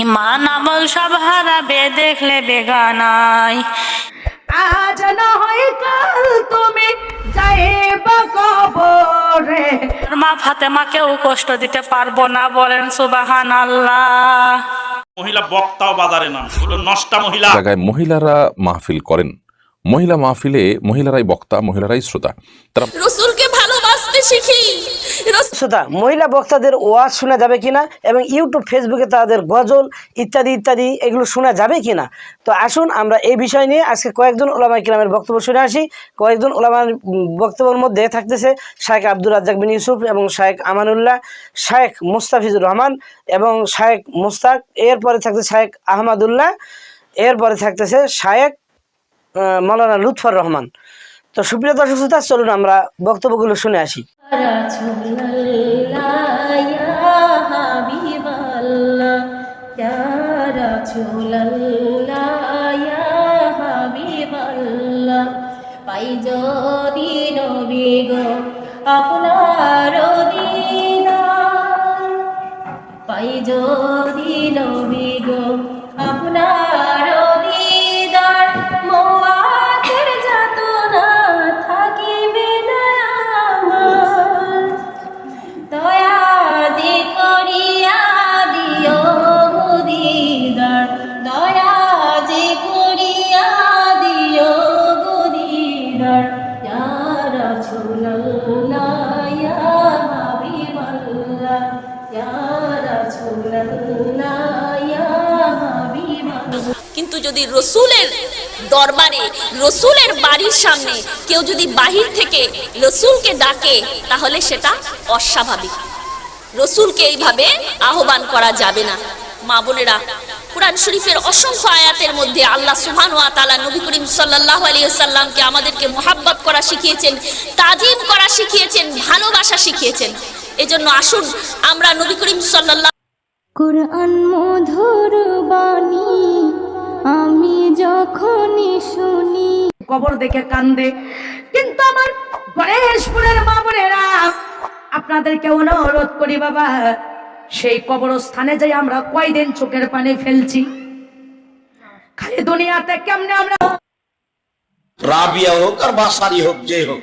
ইমান আমল সব হারাবে দেখলে বেগানাই। আজ না হয় কাল তুমি মা কষ্ট দিতে পারব না বলেন সুবাহান আল্লাহ মহিলা বক্তাও বাজারে মহিলা। মহিলারা মাহফিল করেন। মহিলা মাহফিলে মহিলারাই বক্তা মহিলারাই শ্রোতা। তারা রসুলকে ভালোবাসতে শিখি। শ্রোতা মহিলা বক্তাদের ওয়াজ শোনা যাবে কিনা এবং ইউটিউব ফেসবুকে তাদের গজল ইত্যাদি ইত্যাদি এগুলো শোনা যাবে কিনা? তো আসুন আমরা এই বিষয় নিয়ে আজকে কয়েকজন ওলামা কিরামের বক্তব্য শুনে আসি। কয়েকজন ওলামার বক্তব্যের মধ্যে থাকতেছে শায়েখ আব্দুর রাজ্জাক বিন ইউসুফ এবং শায়েখ আমানুল্লাহ শায়েখ মুস্তাফিজুর রহমান এবং শায়েখ মুস্তাক এরপরে থাকছে শায়েখ আহমদুল্লাহ এরপরে থাকতেছে শায়েখ আহ, মৌলানা লুৎফর রহমান। তো সুপ্রিয় দর্শক শ্রোতা, চলুন আমরা বক্তব্যগুলো শুনে আসি। পাই আপনার দিন পাই যদি কিন্তু যদি রসুলের দরবারে, রসুলের বাড়ির সামনে কেউ যদি বাহির থেকে রসুলকে ডাকে, তাহলে সেটা অস্বাভাবিক। রসুলকে এইভাবে আহ্বান করা যাবে না। মা বোনেরা কোরআন শরীফের অসংখ্য আয়াতের মধ্যে আল্লাহ সুবহান ওয়া তাআলা নবী করিম সাল্লাল্লাহু আলাইহি সাল্লামকে আমাদেরকে মোহাব্বত করা শিখিয়েছেন তাজিম করা শিখিয়েছেন ভালোবাসা শিখিয়েছেন। এজন্য আসুন আমরা নবী করিম সাল্লাল্লাহু কোরআন মধুর বাণী আমি যখনই শুনি। কবর দেখে কান্দে কিন্তু আমার গণেশপুরের মা বোনেরা আপনাদেরকে অনুরোধ করি বাবা সেই কবরস্থানে যাই আমরা কয়দিন চোখের পানি ফেলছি? খালি দুনিয়াতে কেমনে আমরা রাবিয়া হোক আর বাসারি হোক যে হোক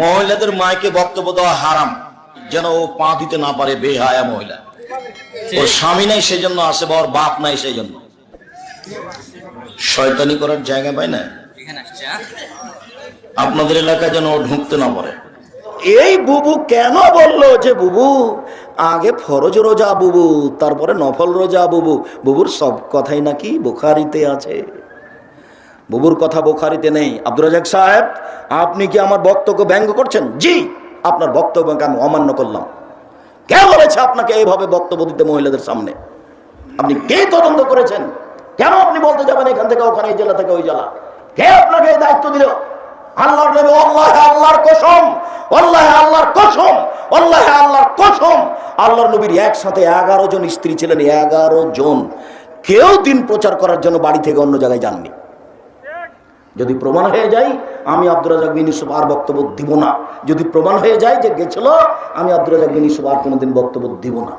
মহিলাদের মায়কে বক্তব্য দেওয়া হারাম যেন ও পা দিতে না পারে বেহায়া মহিলা। ওর স্বামী নাই সেই জন্য আসে বা ওর বাপ নাই সেই জন্য শয়তানি করার জায়গা পায় না? আপনাদের এলাকায় যেন ও ঢুকতে না পারে। এই বুবু কেন বলল যে বুবু? আগে ফরজ রোজা, বুবু। তারপরে নফল রোজা, বুবু। বুবুর সব কথাই নাকি বোখারিতে আছে। বুবুর কথা বোখারিতে নেই। আব্দুর রাজাক সাহেব, আপনি কি আমার বক্তব্য ব্যঙ্গ করছেন? জি, আপনার বক্তব্যকে আমি অমান্য করলাম। কে বলেছে আপনাকে এইভাবে বক্তব্য দিতে মহিলাদের সামনে? আপনি কে তদন্ত করেছেন? কেন আপনি বলতে যাবেন এখান থেকে, ওখানে, এই জেলা থেকে, ওই জেলা? কে আপনাকে এই দায়িত্ব দিল? আল্লাহর নবী, আল্লাহ আল্লাহর কসম, আল্লাহ আল্লাহর কসম, আল্লাহ আল্লাহর কসম। আল্লাহর নবীর একসাথে এগারো জন স্ত্রী ছিলেন, এগারো জন। কেউ দিন প্রচার করার জন্য বাড়ি থেকে অন্য জায়গায় যাননি। যদি প্রমাণ হয়ে যায়, আমি আব্দুর রাজাক বিন ইউসুফ আর বক্তব্য দিব না। যদি প্রমাণ হয়ে যায় যে গেছিল, আমি আব্দুর রাজাক বিন ইউসুফ আর কোনোদিন বক্তব্য দিব না।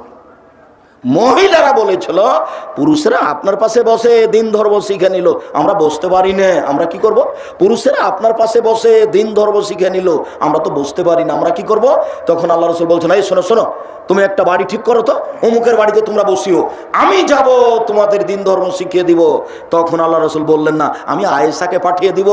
মহিলারা বলেছিল, পুরুষেরা আপনার পাশে বসে দিন ধর্ম শিখে নিল। আমরা বসতে পারি না, আমরা কি করব? পুরুষেরা আপনার পাশে বসে দিন ধর্ম শিখে নিল। আমরা তো বসতে পারি না, আমরা কি করব? তখন আল্লাহ রসুল বলছেন, এই শোনো শোনো তুমি একটা বাড়ি ঠিক করো তো, অমুকের বাড়িতে তোমরা বসিও। আমি যাব, তোমাদের দিন ধর্ম শিখিয়ে দিব। তখন আল্লাহ রসুল বললেন, না, আমি আয়েশাকে পাঠিয়ে দিব।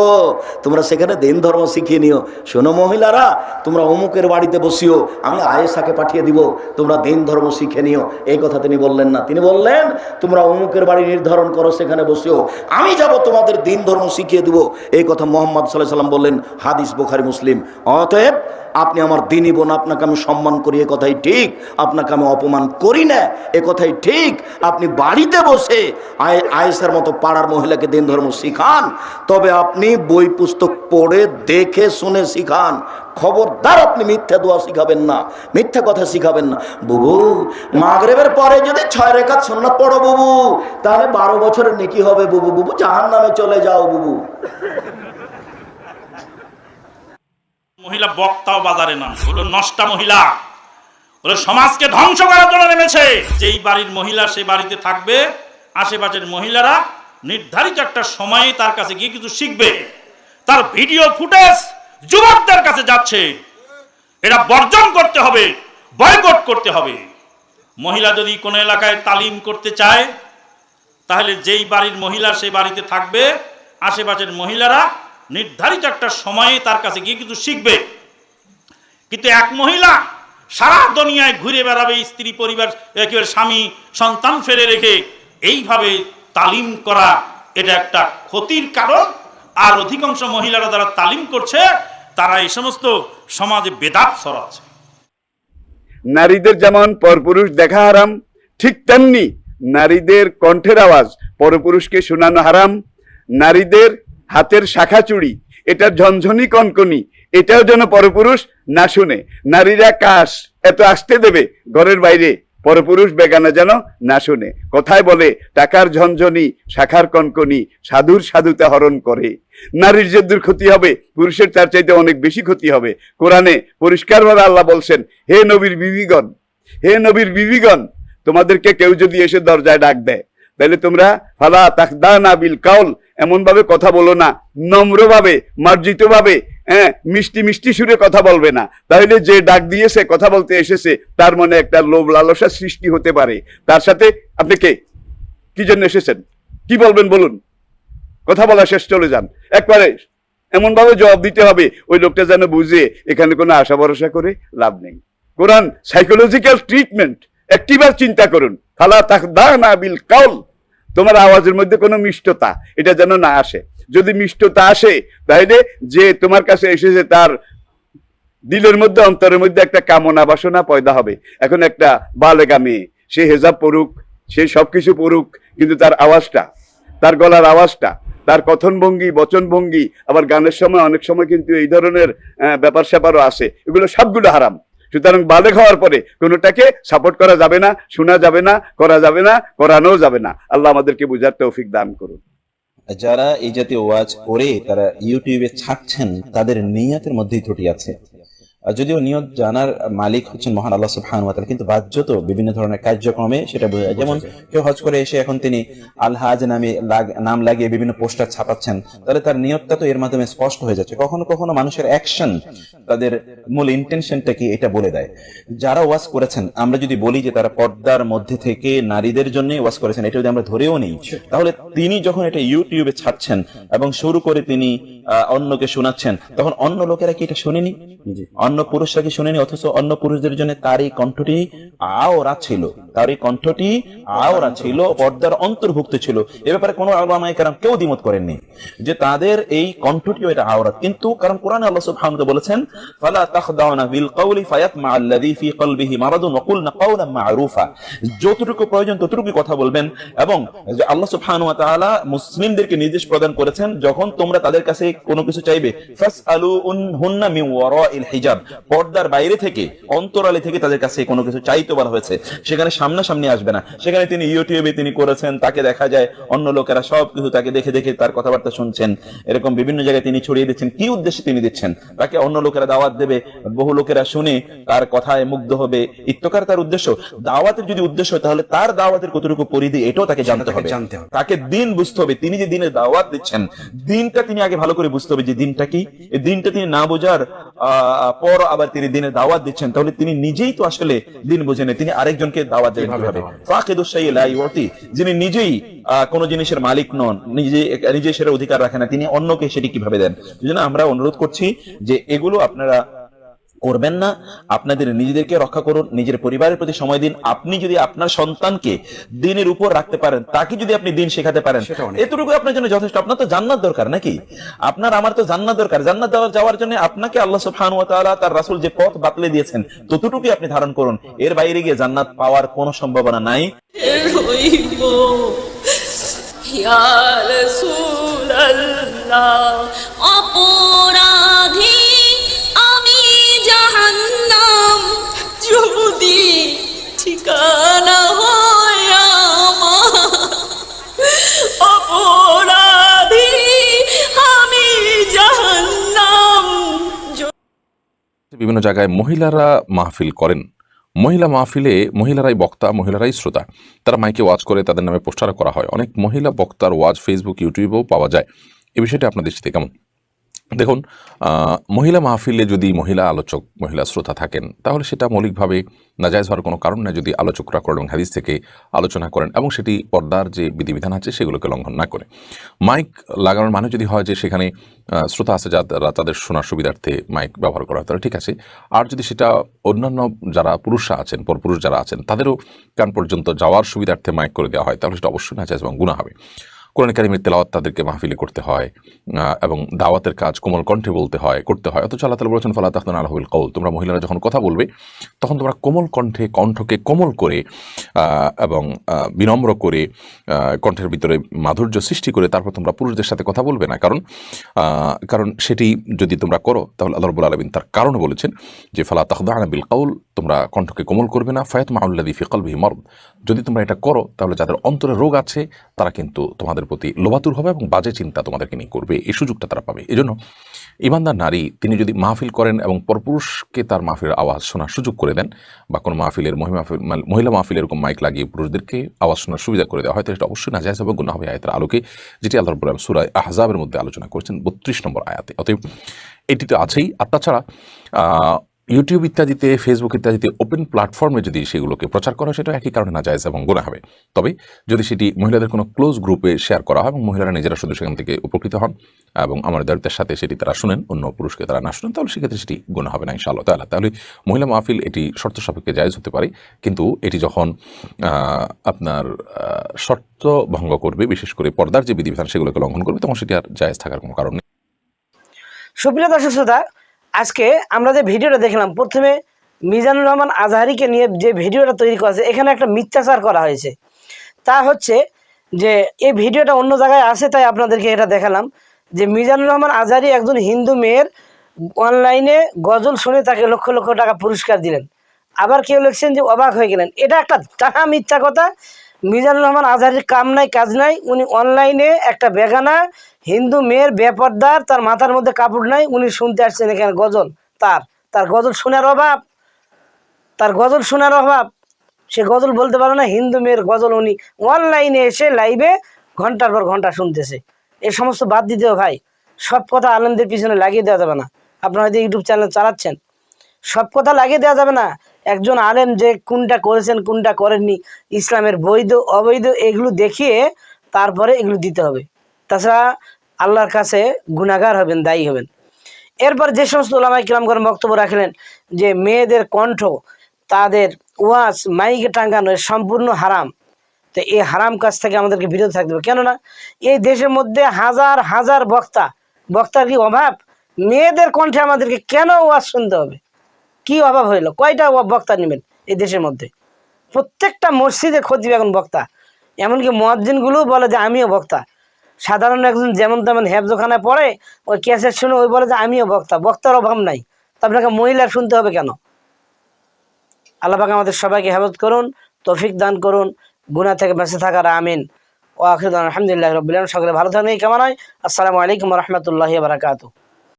তোমরা সেখানে দিন ধর্ম শিখিয়ে নিও। শোনো মহিলারা, তোমরা অমুকের বাড়িতে বসিও। আমি আয়েশাকে পাঠিয়ে দিব। তোমরা দিন ধর্ম শিখে নিও। এই কথা তিনি বললেন না। তিনি বললেন, তোমরা অমুকের বাড়ি নির্ধারণ করো, সেখানে বসিও। আমি যাব, তোমাদের দিন ধর্ম শিখিয়ে দিব। এই কথা মোহাম্মদ সাল্লাহ সাল্লাম বললেন, হাদিস বুখারি, মুসলিম। অতএব আপনি আমার দিনই বোন, আপনাকে আমি সম্মান করি, এ কথাই ঠিক। আপনাকে আমি অপমান করি না। এ কথাই ঠিক। আপনি বাড়িতে বসে আয় আয়েসার মতো পাড়ার মহিলাকে দিন ধর্ম শিখান। তবে আপনি বই পুস্তক পড়ে দেখে শুনে শিখান। খবরদার আপনি মিথ্যা দোয়া শিখাবেন না। মিথ্যা কথা শিখাবেন না। বুবু, মাগরেবের পরে যদি ছয় রেখা সন্ন্যত পড়ো বুবু, তাহলে বারো বছরের নেকি হবে বুবু। বুবু জাহান নামে চলে যাও বুবু। মহিলা বক্তাও বাজারে নাম। হলো নষ্টা মহিলা। হলো সমাজকে ধ্বংস করার জন্য নেমেছে। যেই বাড়ির মহিলা সেই বাড়িতে থাকবে, আশেপাশের মহিলারা নির্ধারিত একটা সময়ে তার কাছে গিয়ে কিছু শিখবে। তার ভিডিও ফুটেজ যুবকদের কাছে যাচ্ছে। এটা বর্জন করতে হবে, বয়কট করতে হবে। মহিলা যদি কোনো এলাকায় তালিম করতে চায়, তাহলে যেই বাড়ির মহিলা সেই বাড়িতে থাকবে, আশেপাশের মহিলারা নির্ধারিত একটা সময়ে তার কাছে গিয়ে কিছু শিখবে। কিন্তু এক মহিলা সারা দুনিয়ায় ঘুরে বেড়াবে স্ত্রী, পরিবার, একেবারে স্বামী, সন্তান ফেলে রেখে এইভাবে তালিম করা এটা একটা ক্ষতির কারণ। আর অধিকাংশ মহিলারা যারা তালিম করছে, তারা এই সমস্ত সমাজে বেদাত ছড়াচ্ছে নারীদের যেমন পরপুরুষ দেখা হারাম, ঠিক তেমনি নারীদের কণ্ঠের আওয়াজ পরপুরুষকে শোনানো হারাম। নারীদের হাতের শাখা চুড়ি এটা ঝনঝনি কনকনি এটাও যেন পরপুরুষ না শুনে। নারীরা কাশ এত আসতে দেবে ঘরের বাইরে। পরপুরুষ বেগানা যেন না শুনে। কথায় বলে, টাকার ঝনঝনি, শাখার কনকনি, সাধুর সাধুতে হরণ করে। নারীর যে দুর্ক্ষতি হবে, পুরুষের তার চাইতে অনেক বেশি ক্ষতি হবে। কোরআনে পরিষ্কারভাবে আল্লাহ বলছেন, হে নবীর বিবিগণ, হে নবীর বিবিগণ, তোমাদেরকে কেউ যদি এসে দরজায় ডাক দেয় তাহলে তোমরা ফালা তাকদা না বিল কাউল এমন ভাবে কথা বলো না। নম্রভাবে মার্জিত ভাবে হ্যাঁ মিষ্টি মিষ্টি সুরে কথা বলবে না। তাহলে যে ডাক দিয়েছে কথা বলতে এসেছে, তার মনে একটা লোভ লালসা সৃষ্টি হতে পারে। তার সাথে আপনি কে? কি জন্য এসেছেন? কি বলবেন বলুন? কথা বলা শেষ, চলে যান। একবারে এমন ভাবে জবাব দিতে হবে, ওই লোকটা যেন বুঝে এখানে কোনো আশা ভরসা করে লাভ নেই। কোরআন সাইকোলজিক্যাল ট্রিটমেন্ট একটিবার চিন্তা করুন। ফালা তাক দা না বিল কাউল। তোমার আওয়াজের মধ্যে কোনো মিষ্টতা, এটা যেন না আসে। যদি মিষ্টতা আসে, তাহলে যে তোমার কাছে এসেছে তার দিলের মধ্যে, অন্তরের মধ্যে একটা কামনা বাসনা পয়দা হবে। এখন একটা বালেগা মেয়ে, সে হেজাব পড়ুক সে সবকিছু পড়ুক কিন্তু তার আওয়াজটা, তার গলার আওয়াজটা, তার কথন ভঙ্গি বচন ভঙ্গি আবার গানের সময় অনেক সময় কিন্তু এই ধরনের ব্যাপার স্যাপারও আসে। এগুলো সবগুলো হারাম। সুতরাং বালে খাওয়ার পরে কোনোটাকে সাপোর্ট করা যাবে না, শোনা যাবে না, করা যাবে না করানো যাবে না। আল্লাহ আমাদেরকে বুঝার তৌফিক দান করুন। যারা এই জাতীয় ওয়াজ করে তারা ইউটিউবে ছাড়ছেন তাদের নিয়াতের মধ্যেই ত্রুটি আছে। যদিও নিয়ত জানার মালিক হচ্ছেন মহান আল্লাহ সুবহান ওয়া তাআলা কিন্তু বাহ্যত বিভিন্ন ধরনের কার্যক্রমে সেটা বোঝা যায়। যেমন কেউ হজ করে এসে এখন তিনি আল হাজ নামে নাম লাগিয়ে বিভিন্ন পোস্টার ছাপাচ্ছেন তাহলে তার নিয়তটা তো এর মাধ্যমে স্পষ্ট হয়ে যাচ্ছে। কখনো কখনো মানুষের অ্যাকশন তাদের মূল ইন্টেনশনটা কি এটা বলে দেয়। যারা ওয়াজ করেছেন আমরা যদি বলি যে তারা পর্দার মধ্যে থেকে নারীদের জন্য ওয়াজ করেছেন এটা যদি আমরা ধরেও নেই তাহলে তিনি যখন এটা ইউটিউবে ছাড়ছেন এবং শুরু করে তিনি আহ, অন্যকে শোনাচ্ছেন তখন অন্য লোকেরা কি এটা শোনেনি? অন্য পুরুষরা কি শোনেনি, অথচ অন্য পুরুষদের জন্য তার এই কণ্ঠটি আওরা ছিল। তার এই কণ্ঠটি আওরা ছিল, পর্দার অন্তর্ভুক্ত ছিল। এ ব্যাপারে কোনো আলমাই কারণ কেউ দ্বিমত করেননি যে তাদের এই কণ্ঠটিও এটা আওরাত কিন্তু কারণ কোরআনে আল্লাহ সুবহানাহু বলেছেন, ফালা তাখদাউনা বিল কওলি ফায়াতমা আল্লাযী ফি কলবিহি মারাদুন ওয়া কুলনা কাওলান মা'রুফা। যতটুকু প্রয়োজন ততটুকু কথা বলবেন এবং যে আল্লাহ সুবহানাহু ওয়া তাআলা মুসলিমদেরকে নির্দেশ প্রদান করেছেন, যখন তোমরা তাদের কাছে কোনো কিছু চাইবে ফাসআলু হুন্না মিন ওয়ারাইল হিজাব। পর্দার বাইরে থেকে অন্তরালে থেকে তাদের কাছে কোনো কিছু চাইতে বলা হয়েছে সেখানে সামনাসামনি আসবে না। সেখানে তিনি ইউটিউবে তিনি করেছেন তাকে দেখা যায় অন্য লোকেরা সব কিছু তাকে দেখে দেখে তার কথাবার্তা শুনছেন। এরকম বিভিন্ন জায়গায় তিনি ছড়িয়ে দিচ্ছেন। কি উদ্দেশ্যে তিনি দিচ্ছেন? তাকে অন্য লোকেরা দাওয়াত দেবে বহু লোকেরা শুনে তার কথায় মুগ্ধ হবে। ইত্যকার তার উদ্দেশ্য? দাওয়াতের যদি উদ্দেশ্য হয় তাহলে তার দাওয়াতের কতটুকু পরিধি এটাও তাকে জানতে হবে। তাকে দিন বুঝতে হবে। তিনি যে দিনের দাওয়াত দিচ্ছেন দিনটা তিনি আগে ভালো করে বুঝতে হবে যে দিনটা কি? এই দিনটা তিনি না বোঝার আহ, পর আবার তিনি দিনের দাওয়াত দিচ্ছেন তাহলে তিনি নিজেই তো আসলে দিন বোঝেন তিনি আরেকজনকে দাওয়াত দেবেন কীভাবে? ফাঁকেদুসাই যিনি নিজেই কোনো জিনিসের মালিক নন নিজে নিজে সেটা অধিকার রাখে না তিনি অন্যকে সেটি কীভাবে দেন? আমরা অনুরোধ করছি যে এগুলো আপনারা করবেন না। আপনাদের নিজেদেরকে রক্ষা করুন নিজের পরিবারের প্রতি সময় দিন। আপনি যদি আপনার সন্তানকে দিনের উপর রাখতে পারেন তাকে যদি আপনি দিন শেখাতে পারেন এতটুকু আপনার জন্য যথেষ্ট। আপনার তো জান্নাত দরকার নাকি? আপনার আমার তো জান্নাত দরকার। জান্নাত দেওয়া যাওয়ার জন্য আপনাকে আল্লাহ সুবহানাহু ওয়া তাআলা তার রাসূল যে পথ বাতলে দিয়েছেন ততটুকুই আপনি ধারণ করুন। এর বাইরে গিয়ে জান্নাত পাওয়ার কোনো সম্ভাবনা নাই। ইয়া রাসূলাল্লাহ অপরাধী ঠিকানা বিভিন্ন জায়গায় মহিলারা মাহফিল করেন। মহিলা মাহফিলে মহিলারাই বক্তা, মহিলারাই শ্রোতা। তারা মাইকে ওয়াজ করে, তাদের নামে পোস্টার করা হয়। অনেক মহিলা বক্তার ওয়াজ ফেসবুক ইউটিউবেও পাওয়া যায়। এ বিষয়টা আপনাদের দৃষ্টিতে কেমন? দেখুন মহিলা মাহফিলে যদি মহিলা আলোচক, মহিলা শ্রোতা থাকেন, তাহলে সেটা মৌলিকভাবে নাজায়জ হওয়ার কোনো কারণ নেই যদি আলোচকরা করেন এবং হাদিস থেকে আলোচনা করেন এবং সেটি পর্দার যে বিধিবিধান আছে সেগুলোকে লঙ্ঘন না করে। মাইক লাগানোর মানে যদি হয় যে সেখানে শ্রোতা আছে যারা তাদের শোনার সুবিধার্থে মাইক ব্যবহার করা হয়, তাহলে ঠিক আছে। আর যদি সেটা অন্যান্য যারা পুরুষরা আছেন, পরপুরুষ যারা আছেন, তাদেরও কান পর্যন্ত যাওয়ার সুবিধার্থে মাইক করে দেওয়া হয়, তাহলে সেটা অবশ্যই নাজায়জ এবং গুণা হবে। কোরআন কারিমের তেলাওয়াত তাদেরকে মাহফিলে করতে হয় এবং দাওয়াতের কাজ কোমল কণ্ঠে বলতে হয়, করতে হয়। অথচ আল্লাহ তালা বলেছেন, ফালা তাহতান আলহুল কৌল তোমরা মহিলারা যখন কথা বলবে, তখন তোমরা কোমল কণ্ঠে, কণ্ঠকে কোমল করে এবং বিনম্র করে কণ্ঠের ভিতরে মাধুর্য সৃষ্টি করে তারপর তোমরা পুরুষদের সাথে কথা বলবে না। কারণ কারণ সেটি যদি তোমরা করো, তাহলে আল্লাহ রবুল আলমিন তার কারণ বলেছেন যে, ফালা তাহদানা বিল কৌল তোমরা কণ্ঠকে কোমল করবে না। ফায়াত মাউল্লাদি ফিকল ভি মর্দ। যদি তোমরা এটা করো, তাহলে যাদের অন্তরে রোগ আছে, তারা কিন্তু তোমাদের প্রতি লোভাতুর হবে এবং বাজে চিন্তা তোমাদেরকে নিয়ে করবে। এই সুযোগটা তারা পাবে। এজন্য ইমানদার নারী, তিনি যদি মাহফিল করেন এবং পরপুরুষকে তার মাহফিলের আওয়াজ শোনার সুযোগ করে দেন, বা কোনো মাহফিলের মহিলা মাহফিল এরকম মাইক লাগিয়ে পুরুষদেরকে আওয়াজ শোনার সুবিধা করে দেওয়া হয়, তো এটা অবশ্যই না যায় হবে গুণা হবে। আয়তের আলোকে যেটি আল্লাহ রব্বুল আলম সুরায় আহজাবের মধ্যে আলোচনা করেছেন, বত্রিশ নম্বর আয়াতে। অতএব এটি তো আছেই। আর তাছাড়া ইউটিউব ইত্যাদিতে ফেসবুক ইত্যাদিতে ওপেন প্ল্যাটফর্মে যদি সেগুলোকে প্রচার করা সেটা একই কারণে না যায় এবং গোনা হবে। তবে যদি সেটি মহিলাদের কোনো ক্লোজ গ্রুপে শেয়ার করা হয় এবং মহিলারা নিজেরা শুধু সেখান থেকে উপকৃত হন এবং আমাদের সাথে সেটি তারা শুনেন, অন্য পুরুষকে তারা না শুনেন, তাহলে সেক্ষেত্রে সেটি গোনা হবে না, ইনশাআল্লাহ তাহলে তাহলে মহিলা মাহফিল এটি শর্ত সাপেক্ষে জায়জ হতে পারে, কিন্তু এটি যখন আপনার শর্ত ভঙ্গ করবে, বিশেষ করে পর্দার যে বিধিবিধান সেগুলোকে লঙ্ঘন করবে, তখন সেটি আর জায়জ থাকার কোনো কারণ নেই। সুপ্রিয় দর্শক শ্রোতা আজকে আমরা যে ভিডিওটা দেখলাম, প্রথমে মিজানুর রহমান আজহারিকে নিয়ে যে ভিডিওটা তৈরি করা এখানে একটা মিথ্যাচার করা হয়েছে। তা হচ্ছে যে, এই ভিডিওটা অন্য জায়গায় আছে, তাই আপনাদেরকে এটা দেখালাম। যে মিজানুর রহমান আজহারি একজন হিন্দু মেয়ের অনলাইনে গজল শুনে তাকে লক্ষ লক্ষ টাকা পুরস্কার দিলেন। আবার কেউ লিখছেন যে অবাক হয়ে গেলেন। এটা একটা টাকা মিথ্যা কথা। মিজানুর রহমান আজহারির কাম নাই, কাজ নাই। উনি অনলাইনে একটা বেগানা হিন্দু মেয়ের বেপর্দার, তার মাথার মধ্যে কাপড় নাই, উনি শুনতে আসছেন এখানে গজল, তার। তার গজল শোনার অভাব, তার গজল শোনার অভাব। সে গজল বলতে পারে না, হিন্দু মেয়ের গজল উনি অনলাইনে এসে লাইভে ঘণ্টার পর ঘণ্টা শুনতেছে। এ সমস্ত বাদ দিতে হবে ভাই। সব কথা আনন্দের পিছনে লাগিয়ে দেওয়া যাবে না। আপনারা হয়তো ইউটিউব চ্যানেল চালাচ্ছেন। সব কথা লাগিয়ে দেওয়া যাবে না। একজন আলেম যে কোনটা করেছেন, কোনটা করেননি, ইসলামের বৈধ, অবৈধ, এগুলো দেখিয়ে তারপরে এগুলো দিতে হবে। তাছাড়া আল্লাহর কাছে গুণাগার হবেন, দায়ী হবেন। এরপর যে সমস্ত ওলামাই কিরাম করেন বক্তব্য রাখলেন যে মেয়েদের কণ্ঠ, তাদের ওয়াজ, মাইকে টাঙ্গানো সম্পূর্ণ হারাম। তো এই হারাম কাজ থেকে আমাদেরকে বিরত থাকতে হবে। কেননা এই দেশের মধ্যে হাজার হাজার বক্তা, বক্তার কি অভাব? মেয়েদের কণ্ঠে আমাদেরকে কেন ওয়াজ শুনতে হবে? কি অভাব হইল? কয়টা বক্তা নেবেন এই দেশের মধ্যে? প্রত্যেকটা মসজিদে খতিব এখন বক্তা। এমনকি মহাজিনগুলোও বলে যে আমিও বক্তা। সাধারণ একজন যেমন তেমন হেফজোখানায় পড়ে, ওই ক্যাসেট শুনে ওই বলে যে আমিও বক্তা, বক্তার অভাব নাই। তো আপনাকে মহিলা শুনতে হবে কেন? আল্লাহাকে আমাদের সবাইকে হেফত করুন, তফিক দান করুন গুনা থেকে বেঁচে থাকার আমিন। ও আখির আলহামদুলিল্লাহ রবিল সকলে ভালো থাকেন, এই কেমন হয় আসসালামু আলাইকুম রহমতুল্লাহ বারাকাতু